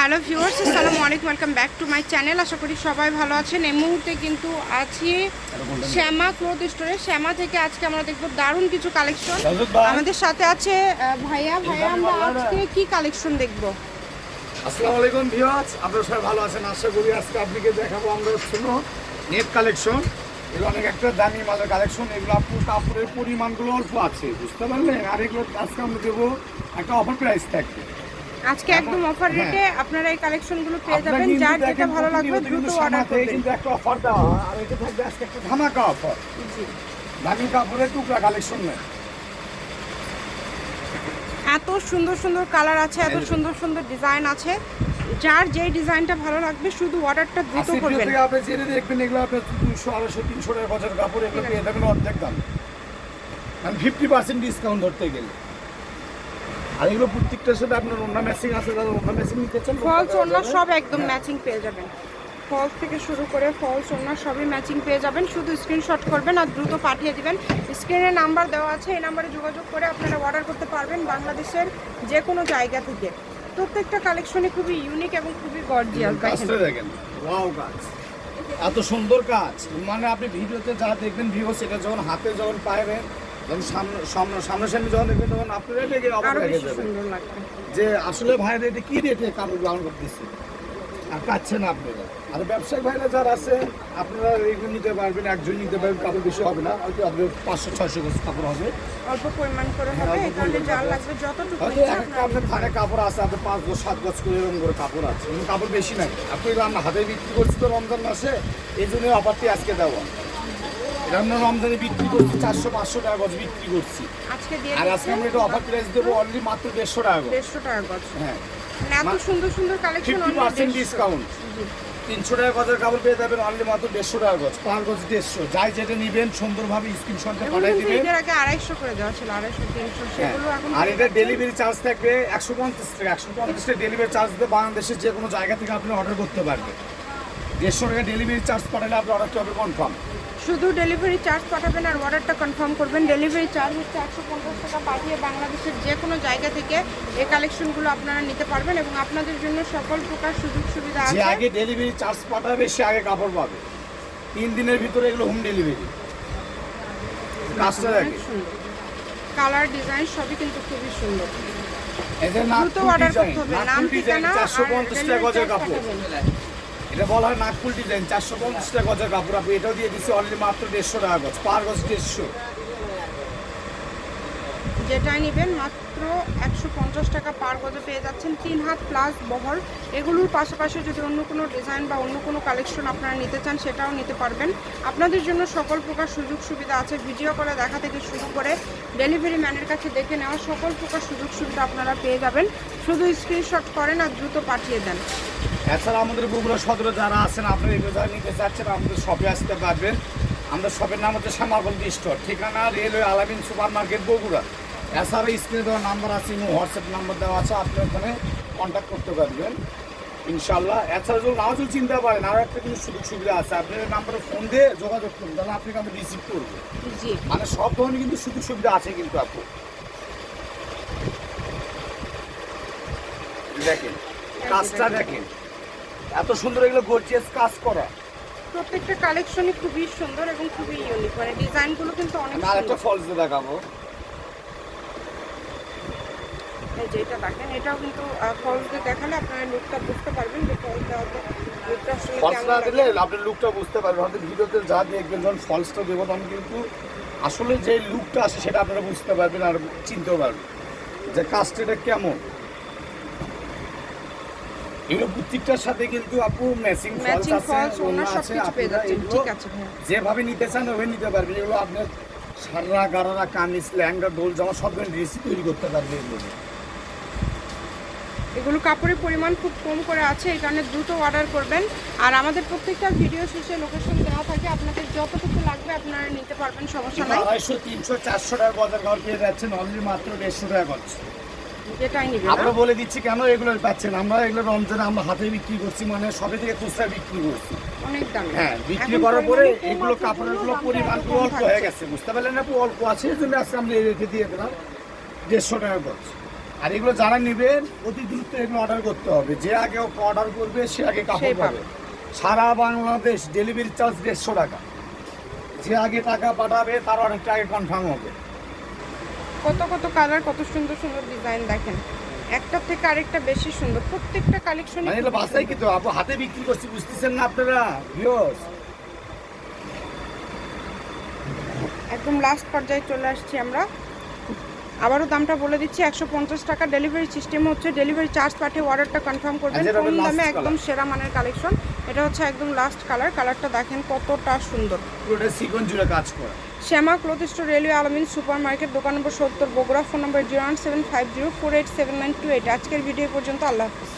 Hello viewers আসসালামু আলাইকুম welcome back to my channel. আশা করি সবাই ভালো আছেন। এই মুহূর্তে কিন্তু আছি শ্যামা ক্লোথ স্টোরে। শ্যামা থেকে আজকে আমরা দেখব দারুণ কিছু কালেকশন আমাদের সাথে আছে ভাইয়া। ভাইয়া আমরা আজকে কি কালেকশন দেখব? আসসালামু আলাইকুম ভিউয়ার্স। আপনারা সবাই ভালো আছেন? আশা করি আজকে আপনাকে দেখাবো আমরা হচ্ছে নেট কালেকশন এগুলো অনেক একটা দামি মালের কালেকশন এগুলো আপনার কাপড়ের পরিমাণগুলো অল্প আছে বুঝতে পারলেন? আর এগুলো আজকে আমরা দেবো একটা অফার প্রাইস থাকবে। আজকে একদম অফার হ্যাঁ। রেটে আপনারা এই কালেকশনগুলো পেয়ে যাবেন যার যেটা ভালো লাগবে দ্রুত অর্ডার করবেন। কিন্তু একটা অফার দাও আর এটা থাকবে আজকে একটা ধামাকা অফার জি। দামি কাপড়ের টুকরা কালেকশন নেই এত সুন্দর সুন্দর কালার আছে এত সুন্দর সুন্দর ডিজাইন আছে। যার যেই ডিজাইনটা ভালো লাগবে শুধু অর্ডারটা দ্রুত করবেন। থেকে আপনি জেনে দেখবেন এগুলো আপনার দুশো আড়াইশো তিনশো টাকা গজের কাপড় এগুলো পেয়ে যাবেন অর্ধেক দাম। ফিফটি পার্সেন্ট ডিসকাউন্ট ধরতে গেলে। আর এগুলো প্রত্যেকটার সাথে আপনার অন্য ম্যাচিং আছে যারা অন্য ম্যাচিং নিতে চান? ফলস যাবে। সব একদম। ম্যাচিং পেয়ে যাবেন। ফলস থেকে শুরু করে ফলস ওড়না সবই ম্যাচিং পেয়ে যাবেন। শুধু স্ক্রিনশট করবেন আর দ্রুত পাঠিয়ে দিবেন। স্ক্রিনে নাম্বার দেওয়া আছে এই নাম্বারে যোগাযোগ করে আপনারা অর্ডার করতে পারবেন বাংলাদেশের যে কোনো জায়গা থেকে। প্রত্যেকটা কালেকশনে খুবই ইউনিক এবং খুবই গর্জিয়াস কাজটা দেখেন। ওয়াও কাজ এত সুন্দর কাজ। মানে আপনি ভিডিওতে যা দেখবেন ভিডিও সেটা যখন হাতে যখন পাইবেন যখন সামনে সামনে সামনাসামনি যখন দেখবেন তখন আপনারা লেগে অবাক যে আসলে ভাইরা এটা কি রেটে কাপড় গ্রহণ করতেছে? আর পাচ্ছেন আপনারা আর ব্যবসায়িক ভাইরা যারা আছে আপনারা এগুলো নিতে পারবেন একজন নিতে পারবেন কাপড় বেশি হবে না। হয়তো আপনার পাঁচশো ছয়শো গজ কাপড় হবে। অল্প পরিমাণ করে হ্যাঁ, হবে হয়তো এক আপনার। ধারে কাপড় আছে আপনার পাঁচ গজ সাত গজ করে এরকম করে কাপড় আছে। কাপড় বেশি নাই। আপনি আমরা হাতে বিক্রি করছি তো রমজান মাসে এই জন্য অফারটি আজকে দেওয়া। এটা আমরা রমজানে বিক্রি করছি চারশো পাঁচশো টাকা গজ বিক্রি করছি। আজকে দিয়ে আর আজকে আমরা এটা অফার প্রাইস দেবো অনলি মাত্র দেড়শো টাকা গজ। দেড়শো টাকা গজ। হ্যাঁ। মানে এত সুন্দর সুন্দর কালেকশন ফিফটি পার্সেন্ট ডিসকাউন্ট তিনশো টাকা গজের কাপড় পেয়ে যাবেন অনলি মাত্র দেড়শো টাকা গজ পার গজ দেড়শো। যাই যেটা নিবেন সুন্দরভাবে স্ক্রিনশটে এগুলো পাঠিয়ে দিবেন। ঈদের আগে আড়াইশো করে দেওয়া ছিল আড়াইশো তিনশো হ্যাঁ, সেগুলো এখন আর এটা ডেলিভারি চার্জ থাকবে একশো পঞ্চাশ টাকা। একশো পঞ্চাশ টাকা ডেলিভারি চার্জ দিয়ে বাংলাদেশের যে কোনো জায়গা থেকে আপনি অর্ডার করতে পারবেন। দেড়শো টাকা ডেলিভারি চার্জ পাঠালে আপনি অর্ডারটা হবে কনফার্ম শুধু ডেলিভারি চার্জ পাঠাবেন আর অর্ডারটা কনফার্ম করবেন। ডেলিভারি চার্জ হচ্ছে একশো পঞ্চাশ টাকা পাঠিয়ে বাংলাদেশের যে কোনো জায়গা থেকে এই কালেকশনগুলো আপনারা নিতে পারবেন এবং আপনাদের জন্য সকল প্রকার সুযোগ সুবিধা আছে। আগে ডেলিভারি চার্জ পাঠাবে সে আগে কাপড় পাবে। তিন দিনের ভিতরে এগুলো হোম ডেলিভারি কাজটা দেখে কালার ডিজাইন সবই কিন্তু খুবই সুন্দর। দ্রুত অর্ডার করতে হবে। নাম ঠিকানা আর charge কাপড়। পাঠাবেন। এটা বলা হয় নাগপুর ডিজাইন চারশো পঞ্চাশ টাকা গজের কাপড় আপনি, এটাও দিয়ে দিচ্ছি অলরেডি মাত্র দেড়শো টাকা গজ, পার গজ দেড়শো। যেটাই নেবেন মাত্র একশো পঞ্চাশ টাকা পার গজে পেয়ে যাচ্ছেন, তিন হাত প্লাস বহর এগুলোর পাশাপাশি যদি অন্য কোনো ডিজাইন বা অন্য কোনো কালেকশন আপনারা নিতে চান, সেটাও নিতে পারবেন। আপনাদের জন্য সকল প্রকার সুযোগ সুবিধা আছে। ভিডিও করে দেখা থেকে শুরু করে ডেলিভারি ম্যানের কাছে দেখে নেওয়া সকল প্রকার সুযোগ সুবিধা আপনারা পেয়ে যাবেন। শুধু স্ক্রিনশট করেন আর দ্রুত পাঠিয়ে দেন। এছাড়া আমাদের বগুড়া সদরে যারা আছেন আপনারা এগুলো যারা নিতে চাচ্ছেন আমাদের শপে আসতে পারবেন। আমাদের শপের নাম হচ্ছে শ্যামাগন্দি স্টোর ঠিকানা railway Alamin super market Bogura. এছাড়া স্ক্রিনে দেওয়া নাম্বার আছে এবং হোয়াটসঅ্যাপ নাম্বার দেওয়া আছে আপনি ওখানে কন্ট্যাক্ট করতে পারবেন। ইনশাল্লাহ এছাড়া যদি নাও যদি চিনতে পারেন আরও একটা কিন্তু সুযোগ সুবিধা আছে। আপনি ওই নাম্বারে ফোন দিয়ে যোগাযোগ করুন তাহলে আপনাকে আমি রিসিভ করব। মানে সব ধরনের কিন্তু সুযোগ সুবিধা আছে কিন্তু আপু। দেখেন কাজটা দেখেন। এত সুন্দর এগুলো গর্জিয়াস কাজ করা। প্রত্যেকটা কালেকশনই খুবই সুন্দর এবং খুবই ইউনিক মানে ডিজাইনগুলো কিন্তু অনেক আরেকটা সুন্দর। ফলস দেখাবো। এই যে এটা দেখেন এটাও কিন্তু ফলস দিয়ে দেখালে আপনারা লুকটা বুঝতে পারবেন যে ফলস দেওয়াতে লুকটা আসলে ফলস কেমন না দিলে আপনি লুকটা বুঝতে পারবেন। হয়তো ভিডিওতে যা দেখবেন যখন ফলসটা দেবো তখন কিন্তু আসলে যে লুকটা আসে সেটা আপনারা বুঝতে পারবেন আর চিনতেও পারবেন যে কাজটা এটা কেমন। এগুলো প্রত্যেকটার সাথে কিন্তু আপু ম্যাচিং ম্যাচিং ফলস ওনার সব কিছু পেয়ে যাচ্ছেন। ঠিক আছে যেভাবে নিতে চান ওভাবে নিতে পারবেন। এগুলো আপনার সাররা গারারা কামিজ ল্যাঙ্গা ডোল জামা সব ধরনের ড্রেসই তৈরি করতে পারবে এগুলো। এগুলো কাপড়ের পরিমাণ খুব কম করে আছে এই কারণে দ্রুত অর্ডার করবেন। আর আমাদের প্রত্যেকটা ভিডিও শেষে লোকেশন দেওয়া থাকে আপনাদের যতটুকু লাগবে আপনারা নিতে পারবেন সমস্যা নাই। আড়াইশো তিনশো চারশো টাকা গজার ঘর পেয়ে যাচ্ছেন অলরেডি মাত্র দেড়শো টাকা করছে আমরা বলে দিচ্ছি কেন এগুলো পাচ্ছেন আমরা এগুলো রমজানে আমরা হাতে বিক্রি করছি মানে সবে থেকে খুচরা বিক্রি করছি। অনেক দাম। হ্যাঁ বিক্রি করার পরে এগুলো আছে কাপড়েরগুলো পরিমাণ অল্প হয়ে গেছে বুঝতে পারলেন না? অল্প আছে এই জন্য আজকে আমরা রেখে দিয়ে দিলাম। দেড়শো টাকা করছি। আর এগুলো যারা নেবেন অতি দ্রুত এগুলো অর্ডার করতে হবে। যে আগে অর্ডার করবে সে আগে কাপড় পাবে। পাবে। সারা বাংলাদেশ ডেলিভারি চার্জ দেড়শো টাকা। যে আগে টাকা পাঠাবে তার অনেকটা আগে কনফার্ম হবে। কত কত কালার কত সুন্দর সুন্দর ডিজাইন দেখেন। একটার থেকে আরেকটা বেশি সুন্দর। প্রত্যেকটা কালেকশন মানে এগুলো বাসাই কিন্তু আপু হাতে বিক্রি করছি বুঝতেছেন না আপনারা? ভিউয়ার্স একদম লাস্ট পর্যায়ে চলে আসছি আমরা। আবারও দামটা বলে দিচ্ছি একশো পঞ্চাশ টাকা ডেলিভারি সিস্টেম হচ্ছে। ডেলিভারি চার্জ পাঠিয়ে অর্ডারটা কনফার্ম করবেন। কম হবে দামে একদম সেরা মানের কালেকশন এটা হচ্ছে একদম লাস্ট কালার কালারটা দেখেন কতটা সুন্দর। পুরোটা সিকন জুড়ে কাজ করা। Shyama cloth store railway Alamin super market দোকান নম্বর সত্তর বগুড়া ফোন নম্বর zero one seven five zero four eight seven nine two eight আজকের ভিডিও পর্যন্ত আল্লাহ হাফিজ।